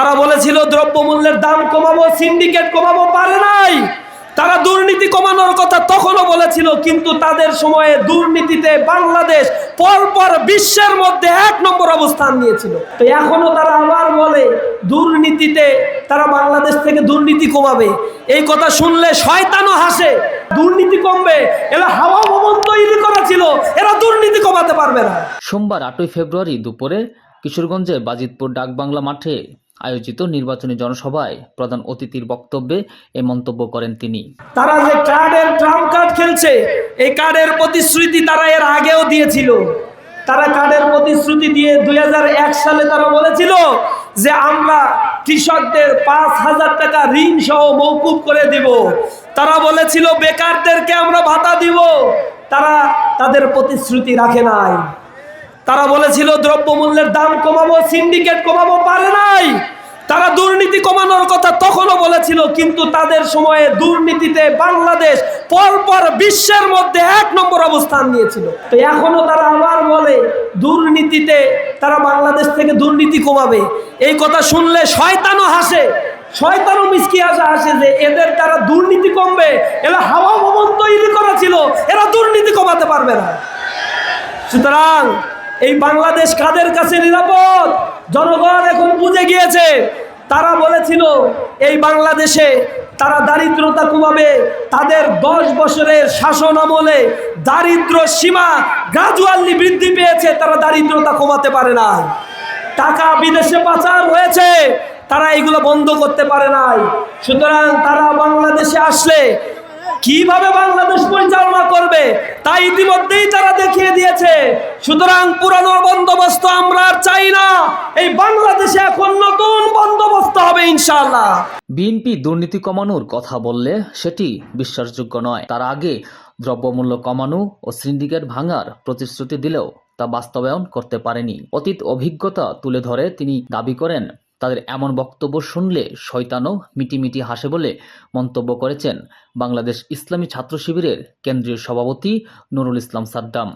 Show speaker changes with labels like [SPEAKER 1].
[SPEAKER 1] তারা বলেছিল, দ্রব্যমূল্যের দাম কমাবো সিন্ডিকেট কমাবো, পারে নাই। তারা দুর্নীতি কমানোর কথা তখনও বলেছিল, কিন্তু তাদের সময়ে দুর্নীতিতে বাংলাদেশ পরপর বিশ্বের মধ্যে এক নম্বর অবস্থান নিয়েছিল। তো এখনও তারা আবার বলে, দুর্নীতিতে তারা বাংলাদেশ থেকে দুর্নীতি কমাবে। এই কথা শুনলে শয়তানও হাসে, দুর্নীতি কমবে, এরা হাওয়া ভবন তৈরি করেছিল, এরা দুর্নীতি কমাতে পারবে না।
[SPEAKER 2] সোমবার আটই ফেব্রুয়ারি দুপুরে কিশোরগঞ্জের বাজিতপুর ডাকবাংলা মাঠে আয়োজিত নির্বাচনী জনসভায় প্রধান অতিথির বক্তব্যে এ মন্তব্য করেন তিনি।
[SPEAKER 1] তারা যে কার্ডের ট্রাম্প কার্ড খেলছে, এই কার্ডের প্রতিশ্রুতি তারা এর আগেও দিয়েছিল। তারা কার্ডের প্রতিশ্রুতি দিয়ে দুই হাজার এক সালে তারা বলেছিল যে আমরা কৃষকদের পাঁচ হাজার টাকা ঋণ সহ মৌকুব করে দিব। তারা বলেছিল, বেকারদেরকে আমরা ভাতা দিব। তারা তাদের প্রতিশ্রুতি রাখে নাই। তারা বলেছিল, দ্রব্যমূল্যের দাম কমাবো সিন্ডিকেট কমাবো, পারে নাই। তারা দুর্নীতি কমানোর কথা তখনও বলেছিল, কিন্তু তাদের সময়ে দুর্নীতিতে বাংলাদেশ পরপর বিশ্বের মধ্যে এক নম্বর অবস্থান নিয়েছিল। তো এখনও তারা আবার বলে, দুর্নীতিতে তারা বাংলাদেশ থেকে দুর্নীতি কমাবে। এই কথা শুনলে শয়তানও হাসে, শয়তানও মিসকি হাসে হাসে যে এদের দ্বারা দুর্নীতি কমবে, এরা হাওয়া ভবন তৈরি করেছিল, এরা দুর্নীতি কমাতে পারবে না। সুতরাং এই বাংলাদেশ কাদের কাছে নিরাপদ? জনগণ এখন বুঝে গিয়েছে। তারা বলেছিল, এই বাংলাদেশে তারা দারিদ্রতা কমাবে। তাদের দশ বছরের শাসন আমলে দারিদ্র সীমা গ্রাজুয়ালি বৃদ্ধি পেয়েছে। তারা দারিদ্রতা কমাতে পারে না টাকা বিদেশে পাচার হয়েছে। তারা এগুলো বন্ধ করতে পারে নাই। সুতরাং তারা বাংলাদেশে আসলে কীভাবে বাংলাদেশ পরিচালনা করবে তা ইতিমধ্যেই তারা দেখিয়ে দিয়েছে। সুতরাং পুরানো বন্দোবস্ত আমরা আর চাই না। এই বাংলাদেশে এখন নতুন বন্দোবস্ত হবে ইনশাআল্লাহ।
[SPEAKER 2] বিএনপি দুর্নীতি কমানোর কথা বললে সেটি বিশ্বাসযোগ্য নয়। তার আগে দ্রব্যমূল্য কমানো ও সিন্ডিকেট ভাঙার প্রতিশ্রুতি দিলেও তা বাস্তবায়ন করতে পারেনি। অতীত অভিজ্ঞতা তুলে ধরে তিনি দাবি করেন তাদের এমন বক্তব্য শুনলে শয়তানও মিটিমিটি হাসে বলে মন্তব্য করেছেন বাংলাদেশ ইসলামী ছাত্র শিবিরের কেন্দ্রীয় সভাপতি নুরুল ইসলাম সাদ্দাম।